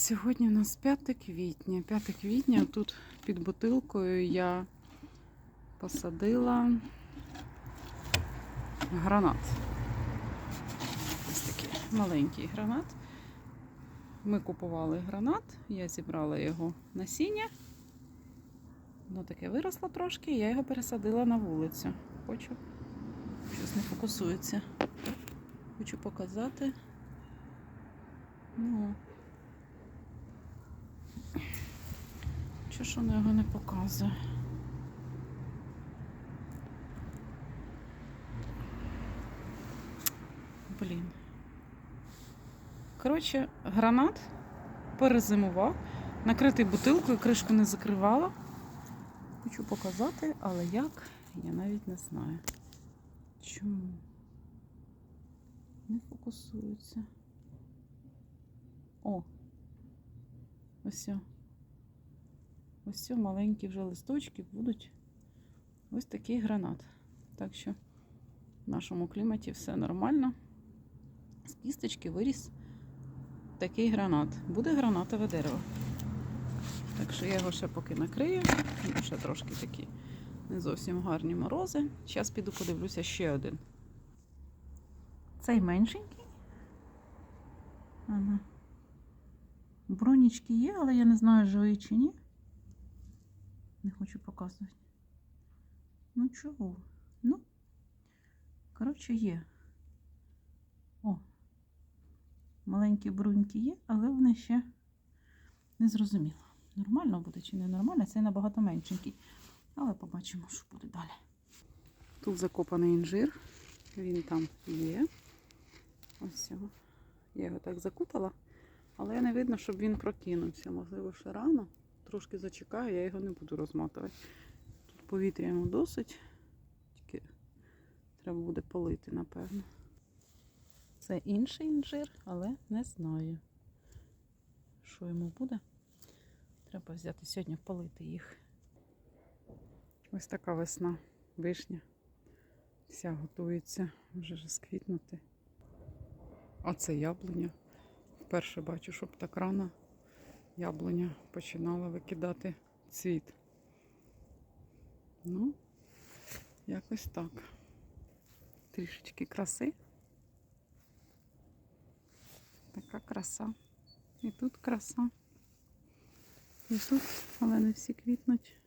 сьогодні у нас 5 квітня. 5 квітня тут під бутилкою я посадила гранат. Ось такий маленький гранат. Ми купували гранат, я зібрала його насіння. Воно таке виросло трошки, я його пересадила на вулицю. Хочу, щось не фокусується. Хочу показати. Ну, Чого ж воно його не показує? Блін. Коротше, гранат перезимував, накритий бутилкою, кришку не закривала. Хочу показати, але як, я навіть не знаю. Чому? Не фокусується. О! Ось. Ось о, маленькі вже листочки будуть. Ось такий гранат. Так що в нашому кліматі все нормально. З кісточки виріс такий гранат. Буде гранатове дерево. Так що я його ще поки накрию. Ще трошки такі не зовсім гарні морози. Зараз піду подивлюся ще один. Цей меншенький. Ага. Бронічки є, але я не знаю, живий чи ні. Не хочу показувати. Ну чого? Ну, коротше, є. О, маленькі бруньки є, але вони ще не зрозуміло. Нормально буде чи не нормально, це набагато меншенький. Але побачимо, що буде далі. Тут закопаний інжир. Він там є. Ось його. Я його так закутала, але не видно, щоб він прокинувся. Можливо, ще рано. Трошки зачекаю, я його не буду розматувати. Тут повітря йому досить, тільки треба буде полити, напевно. Це інший інжир, але не знаю, що йому буде. Треба взяти сьогодні полити їх. Ось така весна, вишня. Вся готується вже розквітнути. А це яблуня. Вперше бачу, щоб так рано яблуня починала викидати цвіт. Ну, якось так. Трішечки краси. Така краса. І тут краса. І тут, але не всі квітнуть.